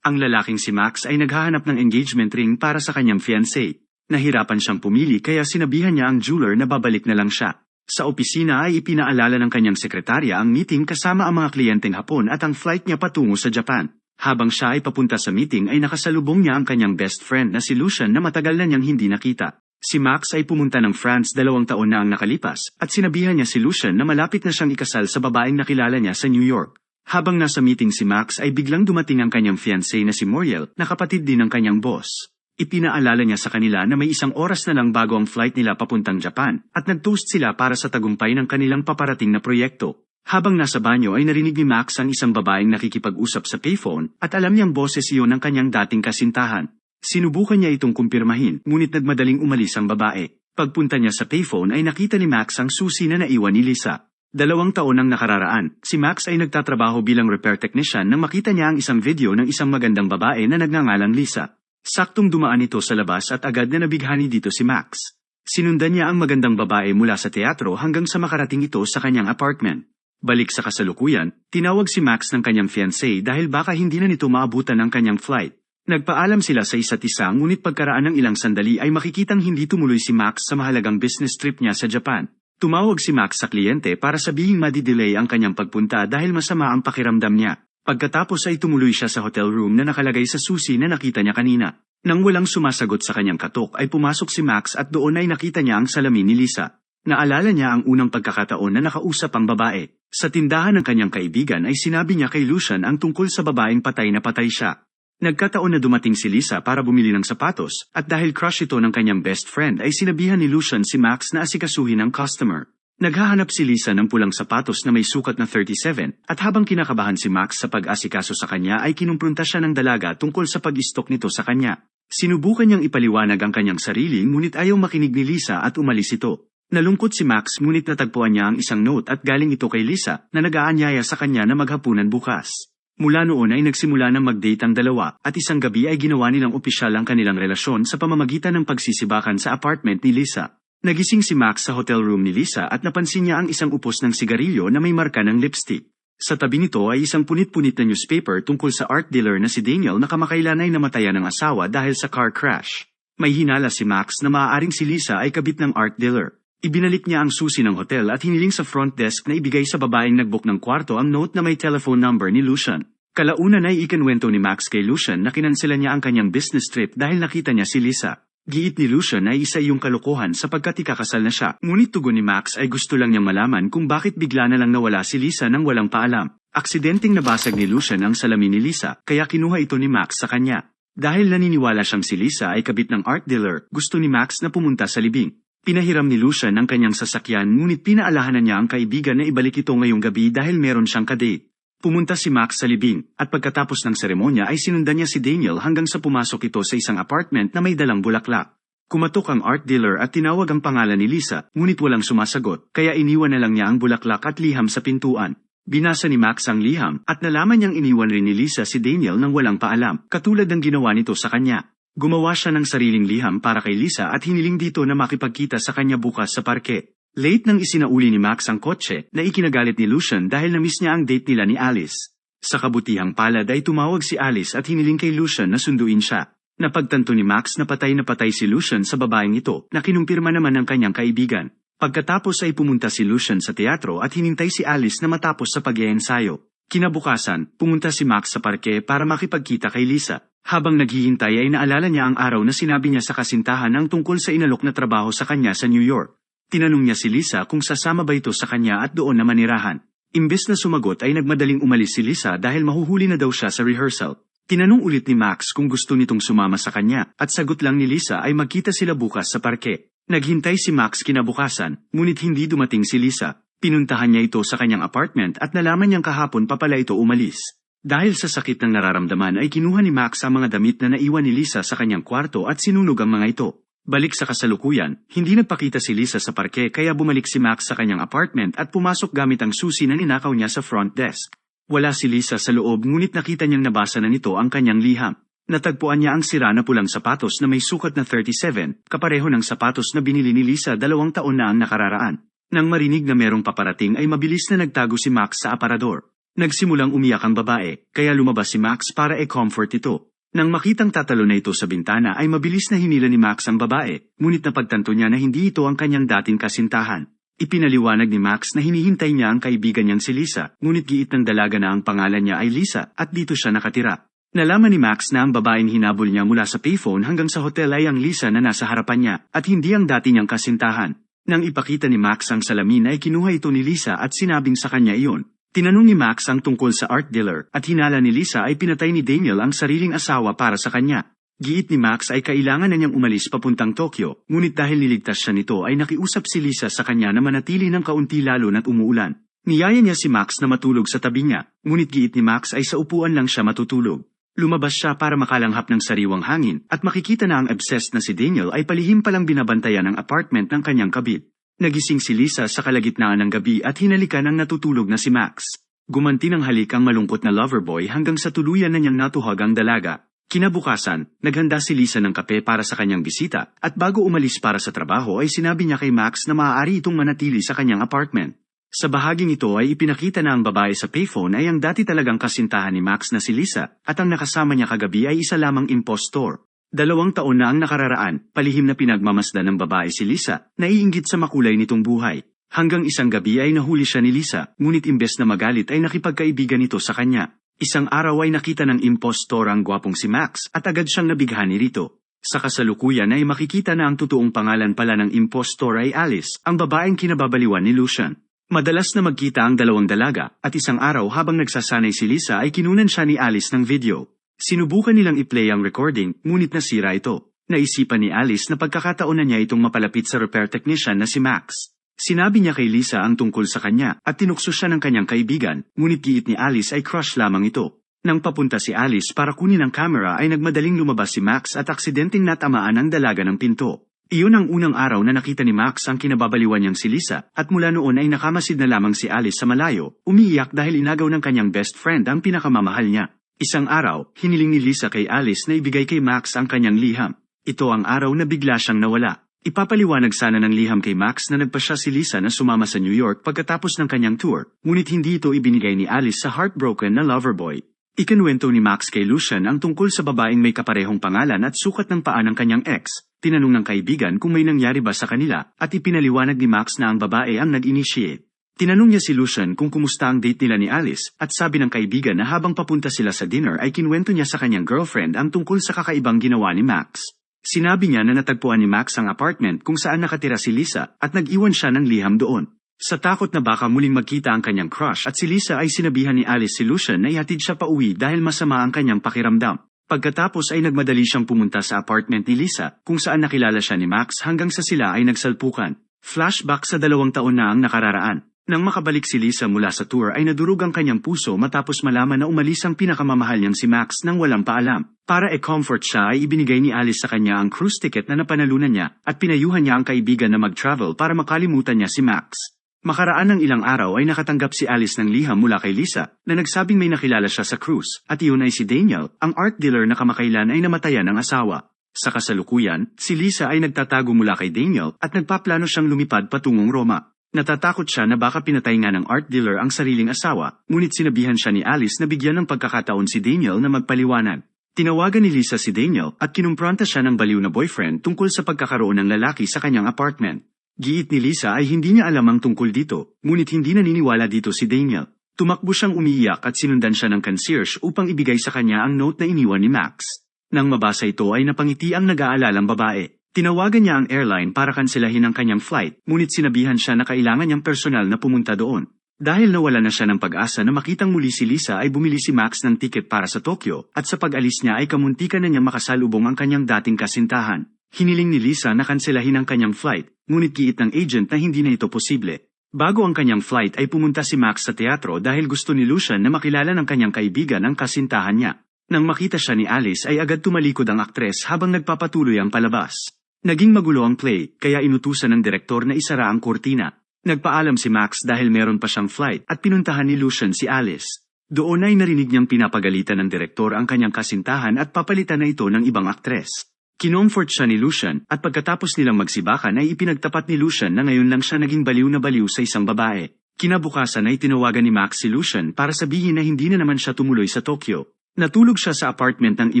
Ang lalaking si Max ay naghahanap ng engagement ring para sa kanyang fiancé. Nahirapan siyang pumili kaya sinabihan niya ang jeweler na babalik na lang siya. Sa opisina ay ipinaalala ng kanyang sekretarya ang meeting kasama ang mga kliyenteng Hapon at ang flight niya patungo sa Japan. Habang siya ay papunta sa meeting ay nakasalubong niya ang kanyang best friend na si Lucian na matagal na niyang hindi nakita. Si Max ay pumunta ng France dalawang taon na ang nakalipas at sinabihan niya si Lucian na malapit na siyang ikasal sa babaeng nakilala niya sa New York. Habang nasa meeting si Max ay biglang dumating ang kanyang fiancé na si Muriel na kapatid din ng kanyang boss. Ipinaalala niya sa kanila na may isang oras na lang bago ang flight nila papuntang Japan at nag-toast sila para sa tagumpay ng kanilang paparating na proyekto. Habang nasa banyo ay narinig ni Max ang isang babaeng nakikipag-usap sa payphone at alam niyang boses iyon ng kanyang dating kasintahan. Sinubukan niya itong kumpirmahin ngunit nagmadaling umalis ang babae. Pagpunta niya sa payphone ay nakita ni Max ang susi na naiwan ni Lisa. Dalawang taon ang nakararaan, si Max ay nagtatrabaho bilang repair technician nang makita niya ang isang video ng isang magandang babae na nagngangalang Lisa. Saktong dumaan ito sa labas at agad na nabighani dito si Max. Sinundan niya ang magandang babae mula sa teatro hanggang sa makarating ito sa kanyang apartment. Balik sa kasalukuyan, tinawag si Max ng kanyang fiancé dahil baka hindi na nito maabutan ang kanyang flight. Nagpaalam sila sa isa't isa ngunit pagkaraan ng ilang sandali ay makikitang hindi tumuloy si Max sa mahalagang business trip niya sa Japan. Tumawag si Max sa kliyente para sabihing madidelay ang kanyang pagpunta dahil masama ang pakiramdam niya. Pagkatapos ay tumuloy siya sa hotel room na nakalagay sa susi na nakita niya kanina. Nang walang sumasagot sa kanyang katok ay pumasok si Max at doon ay nakita niya ang salamin ni Lisa. Naalala niya ang unang pagkakataon na nakausap ang babae. Sa tindahan ng kanyang kaibigan ay sinabi niya kay Lucian ang tungkol sa babaeng patay na patay siya. Nagkataon na dumating si Lisa para bumili ng sapatos at dahil crush ito ng kanyang best friend ay sinabihan ni Lucian si Max na asikasuhin ang customer. Naghahanap si Lisa ng pulang sapatos na may sukat na 37 at habang kinakabahan si Max sa pag-asikaso sa kanya ay kinumprunta siya ng dalaga tungkol sa pag-istok nito sa kanya. Sinubukan niyang ipaliwanag ang kanyang sarili ngunit ayaw makinig ni Lisa at umalis ito. Nalungkot si Max ngunit natagpuan niya ang isang note at galing ito kay Lisa na nag-aanyaya sa kanya na maghapunan bukas. Mula noon ay nagsimula ng mag-date ang dalawa at isang gabi ay ginawa nilang opisyal ang kanilang relasyon sa pamamagitan ng pagsisibakan sa apartment ni Lisa. Nagising si Max sa hotel room ni Lisa at napansin niya ang isang upos ng sigarilyo na may marka ng lipstick. Sa tabi nito ay isang punit-punit na newspaper tungkol sa art dealer na si Daniel na kamakailan ay namatayan ng asawa dahil sa car crash. May hinala si Max na maaaring si Lisa ay kabit ng art dealer. Ibinalik niya ang susi ng hotel at hiniling sa front desk na ibigay sa babaeng nagbook ng kwarto ang note na may telephone number ni Lucian. Kalaunan ay ikinwento ni Max kay Lucian na kinansela niya ang kanyang business trip dahil nakita niya si Lisa. Giit ni Lucian ay isa iyong kalokohan sapagkat ikakasal na siya. Ngunit tugon ni Max ay gusto lang niyang malaman kung bakit bigla na lang nawala si Lisa nang walang paalam. Aksidenteng nabasag ni Lucian ang salamin ni Lisa kaya kinuha ito ni Max sa kanya. Dahil naniniwala siyang si Lisa ay kabit ng art dealer, gusto ni Max na pumunta sa libing. Pinahiram ni Lucian ang kanyang sasakyan ngunit pinaalahanan niya ang kaibigan na ibalik ito ngayong gabi dahil meron siyang kadate. Pumunta si Max sa libing, at pagkatapos ng seremonya ay sinundan niya si Daniel hanggang sa pumasok ito sa isang apartment na may dalang bulaklak. Kumatok ang art dealer at tinawag ang pangalan ni Lisa, ngunit walang sumasagot, kaya iniwan na lang niya ang bulaklak at liham sa pintuan. Binasa ni Max ang liham, at nalaman niyang iniwan rin ni Lisa si Daniel nang walang paalam, katulad ng ginawa nito sa kanya. Gumawa siya ng sariling liham para kay Lisa at hiniling dito na makipagkita sa kanya bukas sa parke. Late nang isinauli ni Max ang kotse na ikinagalit ni Lucian dahil na-miss niya ang date nila ni Alice. Sa kabutihang palad ay tumawag si Alice at hiniling kay Lucian na sunduin siya. Napagtanto ni Max na patay na patay si Lucian sa babaeng ito na kinumpirma naman ng kanyang kaibigan. Pagkatapos ay pumunta si Lucian sa teatro at hinintay si Alice na matapos sa pag-iensayo. Kinabukasan, pumunta si Max sa parke para makipagkita kay Lisa. Habang naghihintay ay naalala niya ang araw na sinabi niya sa kasintahan ang tungkol sa inalok na trabaho sa kanya sa New York. Tinanong niya si Lisa kung sasama ba ito sa kanya at doon na manirahan. Imbes na sumagot ay nagmadaling umalis si Lisa dahil mahuhuli na daw siya sa rehearsal. Tinanong ulit ni Max kung gusto nitong sumama sa kanya at sagot lang ni Lisa ay magkita sila bukas sa parke. Naghintay si Max kinabukasan, ngunit hindi dumating si Lisa. Pinuntahan niya ito sa kanyang apartment at nalaman niyang kahapon pa pala ito umalis. Dahil sa sakit ng nararamdaman ay kinuha ni Max ang mga damit na naiwan ni Lisa sa kanyang kwarto at sinunog ang mga ito. Balik sa kasalukuyan, hindi nagpakita si Lisa sa parke kaya bumalik si Max sa kanyang apartment at pumasok gamit ang susi na ninakaw niya sa front desk. Wala si Lisa sa loob ngunit nakita niyang nabasa na nito ang kanyang liham. Natagpuan niya ang sira na pulang sapatos na may sukat na 37, kapareho ng sapatos na binili ni Lisa dalawang taon na ang nakararaan. Nang marinig na merong paparating ay mabilis na nagtago si Max sa aparador. Nagsimulang umiyak ang babae, kaya lumabas si Max para e-comfort ito. Nang makitang tatalo na ito sa bintana ay mabilis na hinila ni Max ang babae, ngunit napagtanto niya na hindi ito ang kanyang dating kasintahan. Ipinaliwanag ni Max na hinihintay niya ang kaibigan niyang si Lisa, ngunit giit ng dalaga na ang pangalan niya ay Lisa at dito siya nakatira. Nalaman ni Max na ang babaeng hinabol niya mula sa payphone hanggang sa hotel ay ang Lisa na nasa harapan niya at hindi ang dati niyang kasintahan. Nang ipakita ni Max ang salamin ay kinuha ito ni Lisa at sinabing sa kanya iyon. Tinanong ni Max ang tungkol sa art dealer at hinala ni Lisa ay pinatay ni Daniel ang sariling asawa para sa kanya. Giit ni Max ay kailangan na niyang umalis papuntang Tokyo, ngunit dahil niligtas siya nito ay nakiusap si Lisa sa kanya na manatili ng kaunti lalo na't umuulan. Niyaya niya si Max na matulog sa tabi niya, ngunit giit ni Max ay sa upuan lang siya matutulog. Lumabas siya para makalanghap ng sariwang hangin at makikita na ang obsessed na si Daniel ay palihim palang binabantayan ang apartment ng kanyang kabit. Nagising si Lisa sa kalagitnaan ng gabi at hinalikan ang natutulog na si Max. Gumanti ng halik ang malungkot na loverboy hanggang sa tuluyan na niyang natuhag ang dalaga. Kinabukasan, naghanda si Lisa ng kape para sa kanyang bisita at bago umalis para sa trabaho ay sinabi niya kay Max na maaari itong manatili sa kanyang apartment. Sa bahaging ito ay ipinakita na ang babae sa payphone ay ang dati talagang kasintahan ni Max na si Lisa at ang nakasama niya kagabi ay isa lamang impostor. Dalawang taon na ang nakararaan, palihim na pinagmamasdan ng babae si Lisa, naiinggit sa makulay nitong buhay. Hanggang isang gabi ay nahuli siya ni Lisa, ngunit imbes na magalit ay nakipagkaibigan ito sa kanya. Isang araw ay nakita ng impostor ang gwapong si Max at agad siyang nabighani rito. Sa kasalukuyan ay makikita na ang totoong pangalan pala ng impostor ay Alice, ang babaeng kinababaliwan ni Lucian. Madalas na magkita ang dalawang dalaga at isang araw habang nagsasanay si Lisa ay kinunan siya ni Alice ng video. Sinubukan nilang i-play ang recording, ngunit nasira ito. Naisipan ni Alice na pagkakataon na niya itong mapalapit sa repair technician na si Max. Sinabi niya kay Lisa ang tungkol sa kanya at tinukso siya ng kanyang kaibigan, ngunit giit ni Alice ay crush lamang ito. Nang papunta si Alice para kunin ang camera ay nagmadaling lumabas si Max at aksidenteng natamaan ang dalaga ng pinto. Iyon ang unang araw na nakita ni Max ang kinababaliwan niyang si Lisa at mula noon ay nakamasid na lamang si Alice sa malayo, umiiyak dahil inagaw ng kanyang best friend ang pinakamamahal niya. Isang araw, hiniling ni Lisa kay Alice na ibigay kay Max ang kanyang liham. Ito ang araw na bigla siyang nawala. Ipapaliwanag sana ng liham kay Max na nagpasya si Lisa na sumama sa New York pagkatapos ng kanyang tour, ngunit hindi ito ibinigay ni Alice sa heartbroken na loverboy. Ikinuwento ni Max kay Lucian ang tungkol sa babaeng may kaparehong pangalan at sukat ng paa ng kanyang ex. Tinanong ng kaibigan kung may nangyari ba sa kanila at ipinaliwanag ni Max na ang babae ang nag-initiate. Tinanong niya si Lucian kung kumusta ang date nila ni Alice at sabi ng kaibigan na habang papunta sila sa dinner ay kinwento niya sa kanyang girlfriend ang tungkol sa kakaibang ginawa ni Max. Sinabi niya na natagpuan ni Max ang apartment kung saan nakatira si Lisa at nag-iwan siya ng liham doon. Sa takot na baka muling magkita ang kanyang crush at si Lisa ay sinabihan ni Alice si Lucian na ihatid siya pa uwi dahil masama ang kanyang pakiramdam. Pagkatapos ay nagmadali siyang pumunta sa apartment ni Lisa kung saan nakilala siya ni Max hanggang sa sila ay nagsalpukan. Flashback sa dalawang taon na ang nakararaan. Nang makabalik si Lisa mula sa tour ay nadurog ang kanyang puso matapos malaman na umalis ang pinakamamahal niyang si Max nang walang paalam. Para e-comfort siya ay ibinigay ni Alice sa kanya ang cruise ticket na napanalunan niya at pinayuhan niya ang kaibigan na mag-travel para makalimutan niya si Max. Makaraan ng ilang araw ay nakatanggap si Alice ng liham mula kay Lisa na nagsabing may nakilala siya sa cruise at iyon ay si Daniel, ang art dealer na kamakailan ay namatayan ng asawa. Sa kasalukuyan, si Lisa ay nagtatago mula kay Daniel at nagpaplano siyang lumipad patungong Roma. Natatakot siya na baka pinatay nga ng art dealer ang sariling asawa, ngunit sinabihan siya ni Alice na bigyan ng pagkakataon si Daniel na magpaliwanag. Tinawagan ni Lisa si Daniel at kinumpronta siya ng baliw na boyfriend tungkol sa pagkakaroon ng lalaki sa kanyang apartment. Giit ni Lisa ay hindi niya alam ang tungkol dito, ngunit hindi naniniwala dito si Daniel. Tumakbo siyang umiiyak at sinundan siya ng concierge upang ibigay sa kanya ang note na iniwan ni Max. Nang mabasa ito ay napangiti ang nag-aalalang babae. Tinawagan niya ang airline para kanselahin ang kanyang flight, ngunit sinabihan siya na kailangan niyang personal na pumunta doon. Dahil nawala na siya ng pag-asa na makitang muli si Lisa ay bumili si Max ng tiket para sa Tokyo at sa pag-alis niya ay kamuntikan na niya makasalubong ang kanyang dating kasintahan. Hiniling ni Lisa na kanselahin ang kanyang flight, ngunit giit ng agent na hindi na ito posible. Bago ang kanyang flight ay pumunta si Max sa teatro dahil gusto ni Lucian na makilala ng kanyang kaibigan ang kasintahan niya. Nang makita siya ni Alice ay agad tumalikod ang aktres habang nagpapatuloy ang palabas. Naging magulo ang play, kaya inutusan ng direktor na isara ang kurtina. Nagpaalam si Max dahil meron pa siyang flight at pinuntahan ni Lucian si Alice. Doon ay narinig niyang pinapagalitan ng direktor ang kanyang kasintahan at papalitan na ito ng ibang aktres. Kinomfort siya ni Lucian at pagkatapos nilang magsibakan ay ipinagtapat ni Lucian na ngayon lang siya naging baliw na baliw sa isang babae. Kinabukasan ay tinawagan ni Max si Lucian para sabihin na hindi na naman siya tumuloy sa Tokyo. Natulog siya sa apartment ng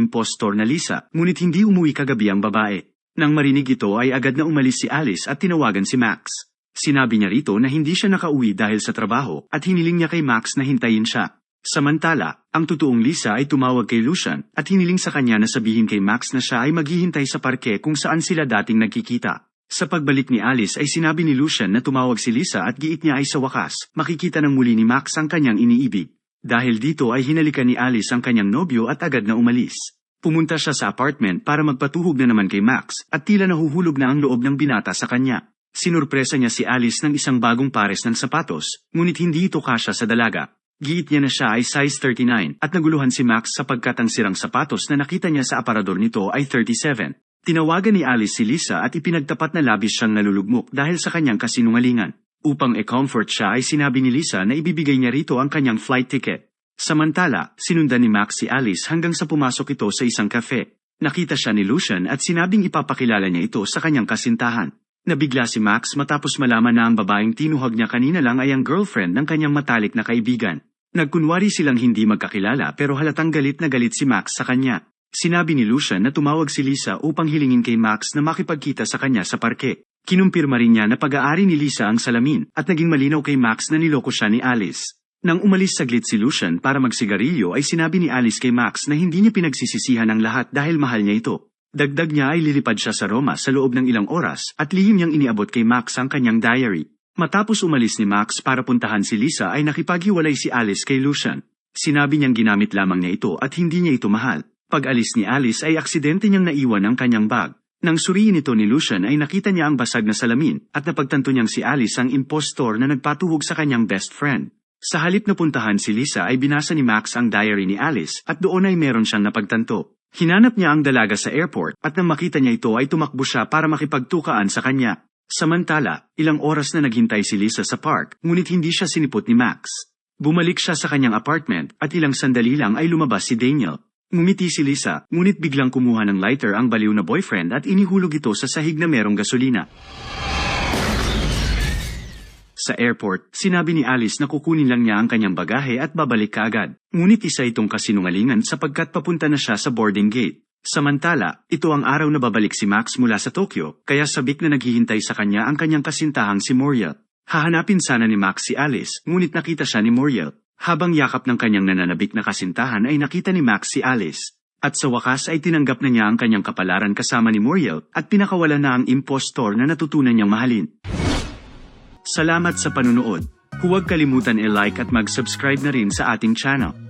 impostor na Lisa, ngunit hindi umuwi kagabi ang babae. Nang marinig ito ay agad na umalis si Alice at tinawagan si Max. Sinabi niya rito na hindi siya nakauwi dahil sa trabaho at hiniling niya kay Max na hintayin siya. Samantala, ang totoong Lisa ay tumawag kay Lucian at hiniling sa kanya na sabihin kay Max na siya ay maghihintay sa parke kung saan sila dating nagkikita. Sa pagbalik ni Alice ay sinabi ni Lucian na tumawag si Lisa at giit niya ay sa wakas, makikita ng muli ni Max ang kanyang iniibig. Dahil dito ay hinalikan ni Alice ang kanyang nobyo at agad na umalis. Pumunta siya sa apartment para magpatuhog na naman kay Max at tila nahuhulog na ang loob ng binata sa kanya. Sinurpresa niya si Alice ng isang bagong pares ng sapatos, ngunit hindi ito kasya sa dalaga. Giit niya na siya ay size 39 at naguluhan si Max sapagkat ang sirang sapatos na nakita niya sa aparador nito ay 37. Tinawagan ni Alice si Lisa at ipinagtapat na labis siyang nalulugmok dahil sa kanyang kasinungalingan. Upang e-comfort siya ay sinabi ni Lisa na ibibigay niya rito ang kanyang flight ticket. Samantala, sinundan ni Max si Alice hanggang sa pumasok ito sa isang cafe. Nakita siya ni Lucian at sinabing ipapakilala niya ito sa kanyang kasintahan. Nabigla si Max matapos malaman na ang babaeng tinuhag niya kanina lang ay ang girlfriend ng kanyang matalik na kaibigan. Nagkunwari silang hindi magkakilala pero halatang galit na galit si Max sa kanya. Sinabi ni Lucian na tumawag si Lisa upang hilingin kay Max na makipagkita sa kanya sa parke. Kinumpirma rin niya na pag-aari ni Lisa ang salamin at naging malinaw kay Max na niloko siya ni Alice. Nang umalis saglit si Lucian para magsigarilyo ay sinabi ni Alice kay Max na hindi niya pinagsisisihan ang lahat dahil mahal niya ito. Dagdag niya ay lilipad siya sa Roma sa loob ng ilang oras at lihim niyang iniabot kay Max ang kanyang diary. Matapos umalis ni Max para puntahan si Lisa ay nakipaghiwalay si Alice kay Lucian. Sinabi niyang ginamit lamang niya ito at hindi niya ito mahal. Pag-alis ni Alice ay aksidente niyang naiwan ang kanyang bag. Nang suriin ito ni Lucian ay nakita niya ang basag na salamin at napagtanto niyang si Alice ang impostor na nagpatuhog sa kanyang best friend. Sa halip na puntahan si Lisa ay binasa ni Max ang diary ni Alice at doon ay meron siyang napagtanto. Hinanap niya ang dalaga sa airport at nang makita niya ito ay tumakbo siya para makipagtukaan sa kanya. Samantala, ilang oras na naghintay si Lisa sa park, ngunit hindi siya sinipot ni Max. Bumalik siya sa kanyang apartment at ilang sandali lang ay lumabas si Daniel. Ngumiti si Lisa, ngunit biglang kumuha ng lighter ang baliw na boyfriend at inihulog ito sa sahig na merong gasolina. Sa airport, sinabi ni Alice na kukunin lang niya ang kanyang bagahe at babalik kaagad. Ngunit isa itong kasinungalingan sapagkat papunta na siya sa boarding gate. Samantala, ito ang araw na babalik si Max mula sa Tokyo, kaya sabik na naghihintay sa kanya ang kanyang kasintahang si Muriel. Hahanapin sana ni Max si Alice, ngunit nakita siya ni Muriel. Habang yakap ng kanyang nananabik na kasintahan ay nakita ni Max si Alice. At sa wakas ay tinanggap na niya ang kanyang kapalaran kasama ni Muriel at pinakawalan na ang impostor na natutunan niyang mahalin. Salamat sa panunood. Huwag kalimutan i-like at mag-subscribe na rin sa ating channel.